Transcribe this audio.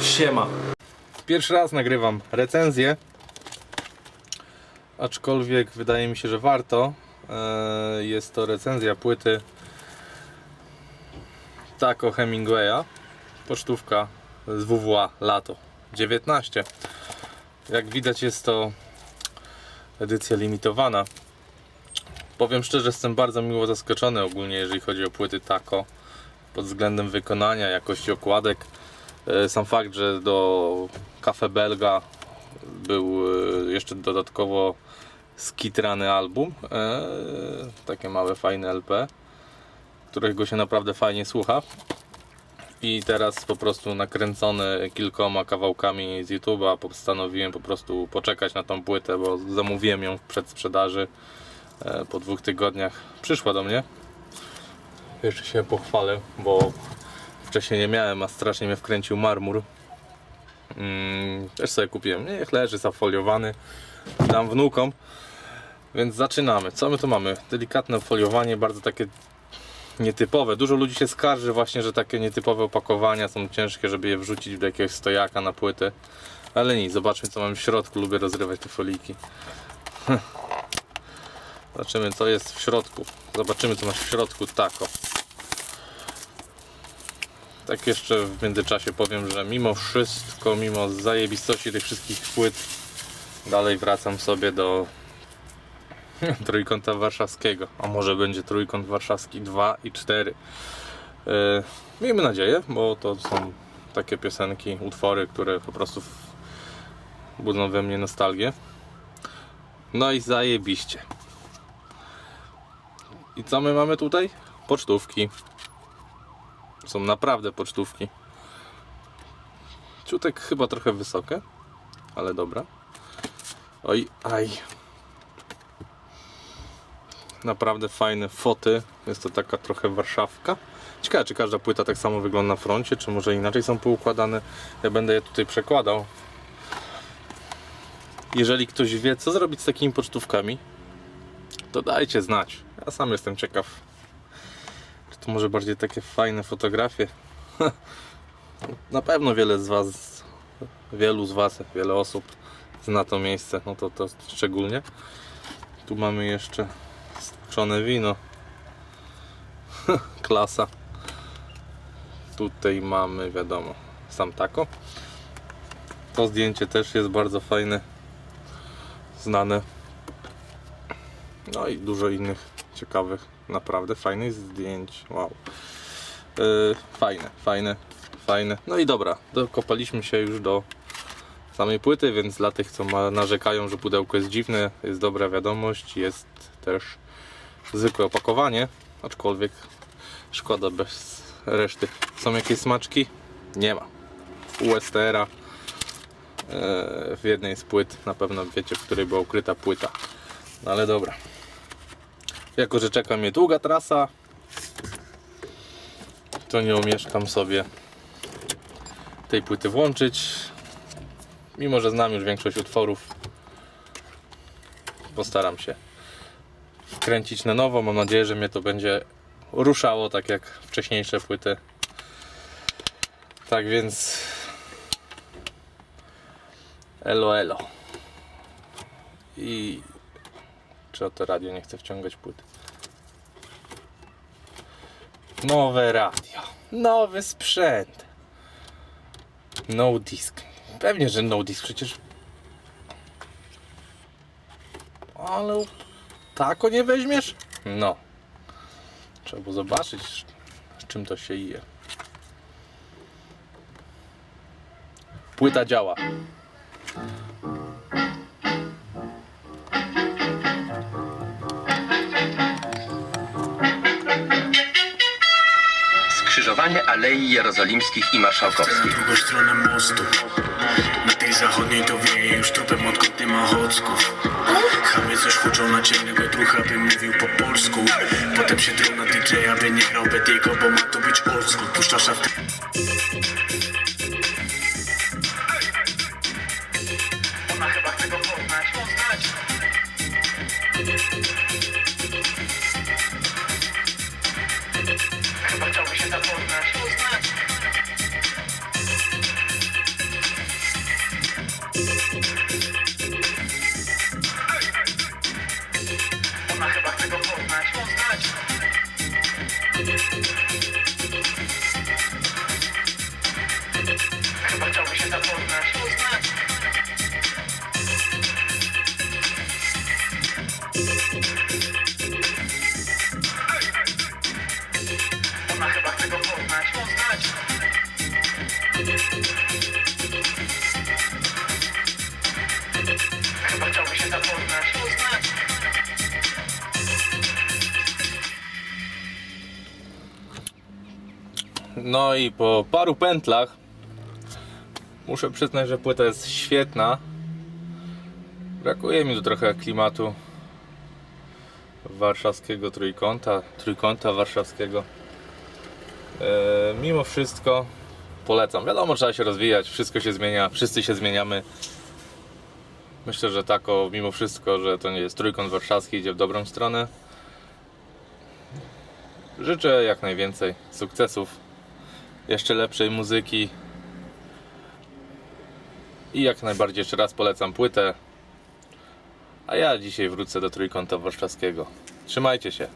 Siema. Pierwszy raz nagrywam recenzję. Aczkolwiek wydaje mi się, że warto. E, Jest to recenzja płyty Taco Hemingwaya. Pocztówka z WWA Lato 19. Jak widać jest to edycja limitowana. Powiem szczerze, jestem bardzo miło zaskoczony ogólnie, jeżeli chodzi o płyty Taco pod względem wykonania, jakości okładek. E, Sam fakt, że do Cafe Belga był e, jeszcze dodatkowo skitrany album, e, takie małe fajne LP, którego się naprawdę fajnie słucha. I teraz po prostu nakręcony kilkoma kawałkami z YouTube'a postanowiłem po prostu poczekać na tą płytę, bo zamówiłem ją w przedsprzedaży po dwóch tygodniach. Przyszła do mnie. Jeszcze się pochwalę, bo wcześniej nie miałem, a strasznie mnie wkręcił marmur. Mm, też sobie kupiłem. Niech leży zafoliowany. Dam wnukom. Więc zaczynamy. Co my tu mamy? Delikatne foliowanie, bardzo takie nietypowe. Dużo ludzi się skarży właśnie, że takie nietypowe opakowania są ciężkie, żeby je wrzucić do jakiegoś stojaka na płyty. Ale nic, zobaczmy co mamy w środku. Lubię rozrywać te foliki. Zobaczymy co jest w środku. Zobaczymy co masz w środku. Tako. Tak jeszcze w międzyczasie powiem, że mimo wszystko, mimo zajebistości tych wszystkich płyt, dalej wracam sobie do trójkąta warszawskiego. A może będzie trójkąt warszawski 2 i 4. Yy, miejmy nadzieję, bo to są takie piosenki, utwory, które po prostu budzą we mnie nostalgię. No i zajebiście. I co my mamy tutaj? Pocztówki. Są naprawdę pocztówki. Ciutek chyba trochę wysokie, ale dobra. Oj, aj. Naprawdę fajne foty. Jest to taka trochę Warszawka. Ciekawe, czy każda płyta tak samo wygląda na froncie, czy może inaczej są poukładane. Ja będę je tutaj przekładał. Jeżeli ktoś wie, co zrobić z takimi pocztówkami, to dajcie znać. Ja sam jestem ciekaw. To może bardziej takie fajne fotografie? Na pewno wiele z Was, wielu z Was, wiele osób zna to miejsce, no to to szczególnie. Tu mamy jeszcze stłuczone wino. Klasa. Tutaj mamy, wiadomo, sam tako. To zdjęcie też jest bardzo fajne, znane. No i dużo innych ciekawych, naprawdę fajnych zdjęć. Wow. Yy, fajne, fajne, fajne. No i dobra, dokopaliśmy się już do samej płyty, więc dla tych, co ma, narzekają, że pudełko jest dziwne, jest dobra wiadomość, jest też zwykłe opakowanie, aczkolwiek szkoda bez reszty. Są jakieś smaczki? Nie ma. USTR-a e, w jednej z płyt, na pewno wiecie, w której była ukryta płyta. No ale dobra. Jako, że czeka mnie długa trasa, to nie omieszkam sobie tej płyty włączyć. Mimo, że znam już większość utworów, postaram się wkręcić na nowo. Mam nadzieję, że mnie to będzie ruszało tak jak wcześniejsze płyty. Tak więc elo elo. I o to radio nie chce wciągać płyty? Nowe radio. Nowy sprzęt. No disk. Pewnie, że no disk przecież. Ale tako nie weźmiesz? No. Trzeba było zobaczyć, z czym to się je. Płyta działa. Alei Jerozolimskich i Marszałkowskich. drugą stronę mostu. Na tej zachodniej to wieje już tropem odkąd nie ma chocków. Chamy coś huczą na ciemnego drucha, by mówił po polsku. Potem się drą na DJ-a, by nie grał Bediego, bo ma to być old school. Puszcza szafty No i po paru pętlach muszę przyznać, że płyta jest świetna. Brakuje mi tu trochę klimatu warszawskiego trójkąta, trójkąta warszawskiego. E, mimo wszystko polecam. Wiadomo, trzeba się rozwijać, wszystko się zmienia, wszyscy się zmieniamy. Myślę, że tak o, mimo wszystko, że to nie jest trójkąt warszawski, idzie w dobrą stronę. Życzę jak najwięcej sukcesów jeszcze lepszej muzyki. I jak najbardziej jeszcze raz polecam płytę. A ja dzisiaj wrócę do trójkąta warszawskiego. Trzymajcie się.